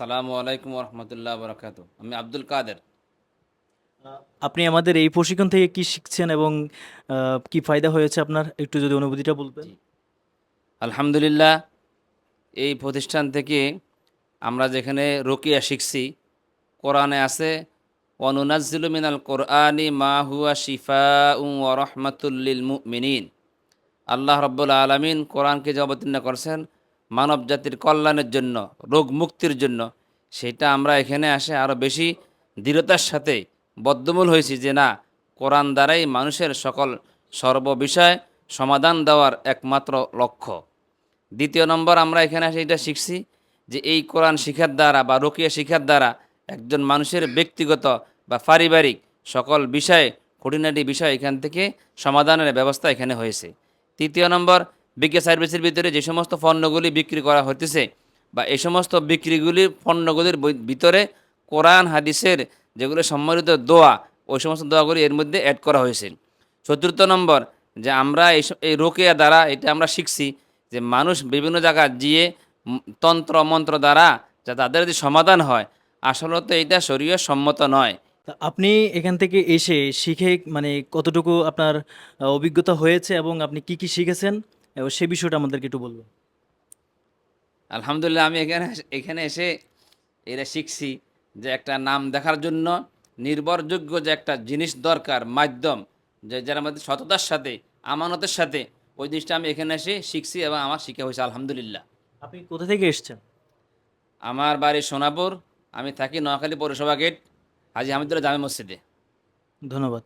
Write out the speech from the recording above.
আসসালামু আলাইকুম রহমতুল্লাহ বরকাত আমি আব্দুল কাদের। আপনি আমাদের এই প্রশিক্ষণ থেকে কি শিখছেন এবং কি ফায়দা হয়েছে আপনার? একটু যদি অনুভূতিটা বলবেন আলহামদুলিল্লাহ এই প্রতিষ্ঠান থেকে আমরা যেখানে রোকিয়া শিখছি কোরআনে আছে অনুনাজ্জিলু মিনাল কোরআনি মা হুয়া শিফা উ রহমাতুল্লিল মুমিনিন। আল্লাহ রব্বুল আলমিন কোরআনকে যে অবতীর্ণ করছেন মানব জাতির কল্যাণের জন্য, রোগ মুক্তির জন্য, সেটা আমরা এখানে আসে আরও বেশি দৃঢ়তার সাথে বদ্ধমূল হয়েছি যে না, কোরআন দ্বারাই মানুষের সকল সর্ববিষয় সমাধান দেওয়ার একমাত্র লক্ষ্য। দ্বিতীয় নম্বর আমরা এখানে এসে এটা শিখছি যে এই কোরআন শিখার দ্বারা বা রোকিয়া শিখার দ্বারা একজন মানুষের ব্যক্তিগত বা পারিবারিক সকল বিষয়ে, খুঁটিনাটি বিষয় এখান থেকে সমাধানের ব্যবস্থা এখানে হয়েছে। তৃতীয় নম্বর বিজ্ঞ সার্ভিসের ভিতরে যে সমস্ত পণ্যগুলি বিক্রি করা হতেছে বা এই সমস্ত বিক্রিগুলির পণ্যগুলির ভিতরে কোরআন, হাদিসের যেগুলো সম্মানিত দোয়া, ওই সমস্ত দোয়াগুলি এর মধ্যে অ্যাড করা হয়েছে। চতুর্থ নম্বর, যে আমরা এই এই রোকেয়া দ্বারা এটা আমরা শিখছি যে মানুষ বিভিন্ন জায়গায় গিয়ে তন্ত্র, মন্ত্র দ্বারা যা তাদের যদি সমাধান হয়, আসলে তো এটা শরীয় সম্মত নয়। আপনি এখান থেকে এসে শিখে মানে কতটুকু আপনার অভিজ্ঞতা হয়েছে এবং আপনি কি কি শিখেছেন? এবং সে বিষয়টা আমাদেরকে একটু বলবেন। আলহামদুলিল্লাহ আমি এখানে এখানে এসে এরা শিখছি যে একটা নাম দেখার জন্য নির্ভরযোগ্য যে একটা জিনিস দরকার মাধ্যম যে যার মধ্যে সততার সাথে আমানতের সাথে ওই জিনিসটা আমি এখানে এসে শিখছি এবং আমার শিখা হয়েছে আলহামদুলিল্লাহ। আপনি কোথা থেকে এসেছেন? আমার বাড়ি সোনাপুর আমি থাকি নোয়াখালী পৌরসভা গেট হাজি হামিদুল্লাহ জামে মসজিদে। ধন্যবাদ।